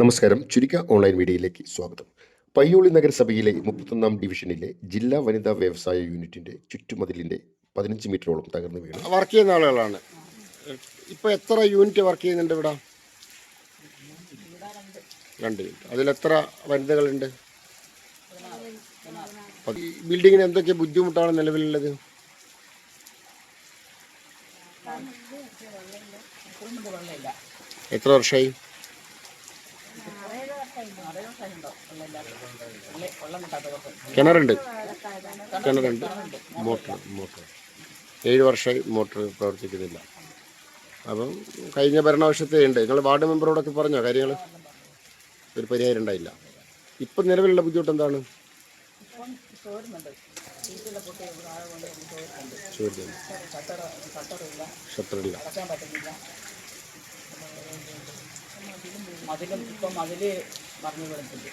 നമസ്കാരം. ചുരുക്ക ഓൺലൈൻ മീഡിയയിലേക്ക് സ്വാഗതം. പയ്യോളി നഗരസഭയിലെ മുപ്പത്തൊന്നാം ഡിവിഷനിലെ ജില്ലാ വനിതാ വ്യവസായ യൂണിറ്റിന്റെ ചുറ്റുമതിലിന്റെ പതിനഞ്ച് മീറ്ററോളം തകർന്നു വീണു. വർക്ക് ചെയ്യുന്ന ആളുകളാണ്. ഇപ്പോൾ എത്ര യൂണിറ്റ് വർക്ക് ചെയ്യുന്നുണ്ട് ഇവിടെ? രണ്ട് യൂണിറ്റ് അതിലെത്ര വനിതകളുണ്ട്? ബിൽഡിങ്ങിന് എന്തൊക്കെ ബുദ്ധിമുട്ടാണ് നിലവിലുള്ളത്? എത്ര വർഷമായി കിണറുണ്ട്. കിണറുണ്ട്. Motor motor. ഏഴ് വർഷമായി മോട്ടർ പ്രവർത്തിക്കുന്നില്ല. അപ്പം കഴിഞ്ഞ ഭരണവർഷത്തെ ഉണ്ട്. നിങ്ങൾ വാർഡ് മെമ്പറോടൊക്കെ പറഞ്ഞോ കാര്യങ്ങൾ ഒരു പരിഹാരം ഉണ്ടായില്ല. ഇപ്പം നിലവിലുള്ള ബുദ്ധിമുട്ട് എന്താണ് ഷട്ടറില്ല മതിലും ഇപ്പം മതിൽ കിടക്കുന്നുണ്ട്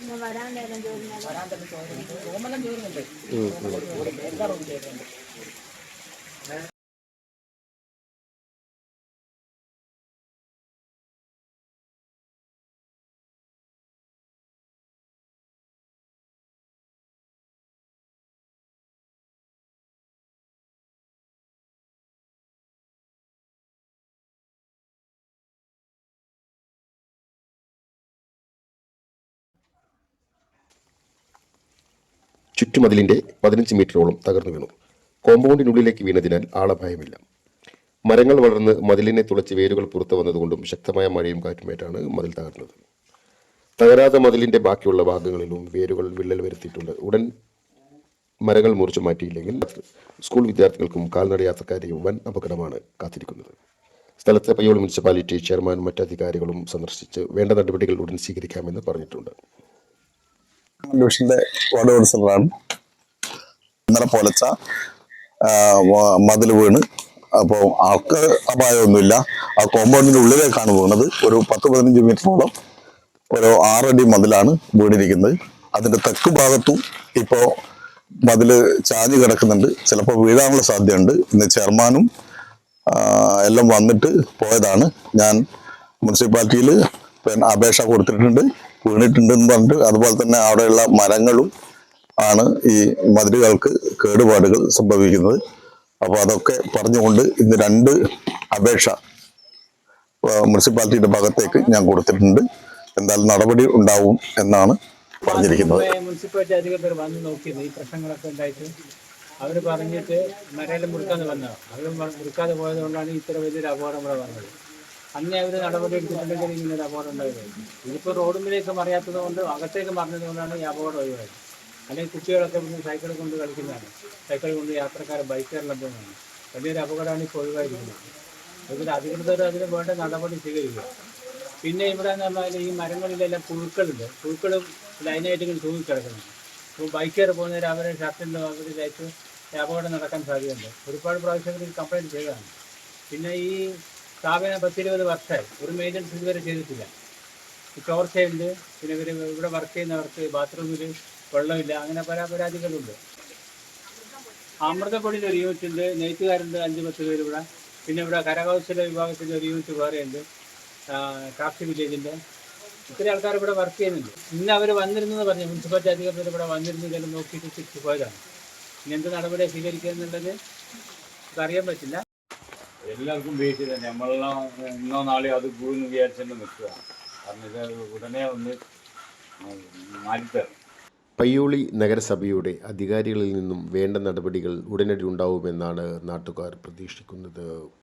ഇന്ന് വരാൻ വരാൻ തന്നെ ചോരുന്നുണ്ട്. റൂമെല്ലാം ചോരുന്നുണ്ട്. എല്ലാ റൂമും ചോരുന്നുണ്ട്. ചുറ്റുമതിലിന്റെ പതിനഞ്ച് മീറ്ററോളം തകർന്നു വീണു. കോമ്പൗണ്ടിനുള്ളിലേക്ക് വീണതിനാൽ ആളപായമില്ല. മരങ്ങൾ വളർന്ന് മതിലിനെ തുളച്ച് വേരുകൾ പുറത്തു വന്നതുകൊണ്ടും ശക്തമായ മഴയും കാറ്റുമേറ്റാണ് മതിൽ തകർന്നത്. തകരാത്ത മതിലിന്റെ ബാക്കിയുള്ള ഭാഗങ്ങളിലും വേരുകൾ വിള്ളൽ വരുത്തിയിട്ടുണ്ട്. ഉടൻ മരങ്ങൾ മുറിച്ചു മാറ്റിയില്ലെങ്കിൽ സ്കൂൾ വിദ്യാർത്ഥികൾക്കും കാൽനട യാത്രക്കാരെയും വൻ അപകടമാണ് കാത്തിരിക്കുന്നത്. സ്ഥലത്തെ പയ്യോൾ മുനിസിപ്പാലിറ്റി ചെയർമാൻ മറ്റധികാരികളും സന്ദർശിച്ച് വേണ്ട നടപടികൾ ഉടൻ സ്വീകരിക്കാമെന്ന് പറഞ്ഞിട്ടുണ്ട്. ഡിവിഷന്റെ വാർഡ് കൗൺസിലറാണ് ഇന്നലെ പൊലച്ച മതിൽ വീണ്. അപ്പോൾ ആൾക്ക് അപായമൊന്നുമില്ല. ആ കോമ്പൗണ്ടിന്റെ ഉള്ളിലേക്കാണ് വീണത്. ഒരു പത്ത് പതിനഞ്ച് മീറ്ററോളം ഒരു ആറടി മതിലാണ് വീണിരിക്കുന്നത്. അതിന്റെ തെക്ക് ഭാഗത്തും ഇപ്പോൾ മതിൽ ചാഞ്ഞു കിടക്കുന്നുണ്ട്. ചിലപ്പോൾ വീഴാനുള്ള സാധ്യതയുണ്ട്. ഇന്ന് ചെയർമാനും എല്ലാം വന്നിട്ട് പോയതാണ്. ഞാൻ മുനിസിപ്പാലിറ്റിയിൽ അപേക്ഷ കൊടുത്തിട്ടുണ്ട്. വീണിട്ടുണ്ടെന്ന് പറഞ്ഞിട്ട് അതുപോലെ തന്നെ അവിടെയുള്ള മരങ്ങളും ആണ് ഈ മതിലുകൾക്ക് കേടുപാടുകൾ സംഭവിക്കുന്നത്. അപ്പോൾ അതൊക്കെ പറഞ്ഞുകൊണ്ട് ഇന്ന് രണ്ട് അപേക്ഷ മുനിസിപ്പാലിറ്റിയുടെ ഭാഗത്തേക്ക് ഞാൻ കൊടുത്തിട്ടുണ്ട്. എന്തായാലും നടപടി ഉണ്ടാവും എന്നാണ് പറഞ്ഞിരിക്കുന്നത്. മുനിസിപ്പാലിറ്റി അധികൃതർ വന്ന് നോക്കിയത് ഈ പ്രശ്നങ്ങളൊക്കെ ഉണ്ടായിട്ട് അവർ പറഞ്ഞിട്ട് മരയെല്ലാം മുറുക്കാതെ വന്നതാണ് അവർ മുറുക്കാതെ പോയതുകൊണ്ടാണ് ഇത്ര വലിയൊരു അപകടം ഇവിടെ വന്നത്. അന്നേ അവർ നടപടി എടുത്തിട്ടുണ്ടെങ്കിൽ ഇങ്ങനെ ഒരു അപകടം ഉണ്ടായിരുന്നു ഇതിപ്പോൾ റോഡുമ്പിലേക്ക് മറിയാത്തത് കൊണ്ട് അകത്തേക്ക് മറിഞ്ഞത് കൊണ്ടാണ് ഈ അപകടം ഒഴിവായത്. അല്ലെങ്കിൽ കുട്ടികളൊക്കെ പിന്നെ സൈക്കിൾ കൊണ്ട് കളിക്കുന്നതാണ്. സൈക്കിൾ കൊണ്ട് യാത്രക്കാർ ബൈക്കുകാരെല്ലാം പോകുന്നതാണ്. വലിയൊരു അപകടമാണ് ഇപ്പോൾ ഒഴിവായിരിക്കുന്നത്. അതുകൊണ്ട് അധികൃതർ അതിന് വേണ്ട നടപടി സ്വീകരിക്കുക. പിന്നെ ഇവിടെ എന്ന് പറഞ്ഞാൽ ഈ മരങ്ങളിലെല്ലാം പുഴുക്കളുണ്ട്. പുഴുക്കൾ ലൈനായിട്ട് ഇങ്ങനെ തൂങ്ങിക്കിടക്കുന്നുണ്ട് അപ്പോൾ ബൈക്കുകാർ പോകുന്നവർ അവരെ ഷർട്ടിന്റെ ലൈറ്റ് അപകടം നടക്കാൻ സാധ്യതയുണ്ട്. ഒരുപാട് പ്രാവശ്യം കംപ്ലയിന്റ് ചെയ്തതാണ്. പിന്നെ ഈ സ്ഥാപനം പത്തിരുപത് വർഷമായി. ഒരു മെയിന്റനൻസ് ഇതുവരെ ചെയ്തിട്ടില്ല. ഈ ചോർച്ചയുണ്ട് പിന്നെ ഇവർ ഇവിടെ വർക്ക് ചെയ്യുന്നവർക്ക് ബാത്റൂമിൽ വെള്ളമില്ല അങ്ങനെ പല പരാതികളുണ്ട്. അമൃതപ്പൊടിയിൽ ഒരു യൂണിറ്റ് ഉണ്ട് നെയ്ത്തുകാരുണ്ട് അഞ്ച് പത്ത് പേര് ഇവിടെ. പിന്നെ ഇവിടെ കരകൗശല വിഭാഗത്തിന്റെ ഒരു യൂണിറ്റ് വേറെയുണ്ട് ക്രാഫ്റ്റ് വില്ലേജിന്റെ ഒത്തിരി ആൾക്കാർ ഇവിടെ വർക്ക് ചെയ്യുന്നുണ്ട്. ഇന്ന് അവർ വന്നിരുന്നെന്ന് പറഞ്ഞു. മുനിസിപ്പാലിറ്റി അധികൃതർ ഇവിടെ വന്നിരുന്നു. ഇതെല്ലാം നോക്കിയിട്ട് തിരിച്ചു പോയതാണ്. ഇനി എന്ത് നടപടി സ്വീകരിക്കുക എന്നുള്ളത് അറിയാൻ പറ്റില്ല. എല്ലാവർക്കും വീട്ടിൽ തന്നെ നമ്മളെല്ലാം ഇന്നോ നാളെയോ അത് കൂടുന്നു വിചാരിച്ചുകൊണ്ട് നിൽക്കുക. കാരണം ഇത് ഉടനെ ഒന്ന് മാറ്റിത്തരണം പയ്യോളി നഗരസഭയുടെ അധികാരികളിൽ നിന്നും വേണ്ട നടപടികൾ ഉടനടി ഉണ്ടാവുമെന്നാണ് നാട്ടുകാർ പ്രതീക്ഷിക്കുന്നത്.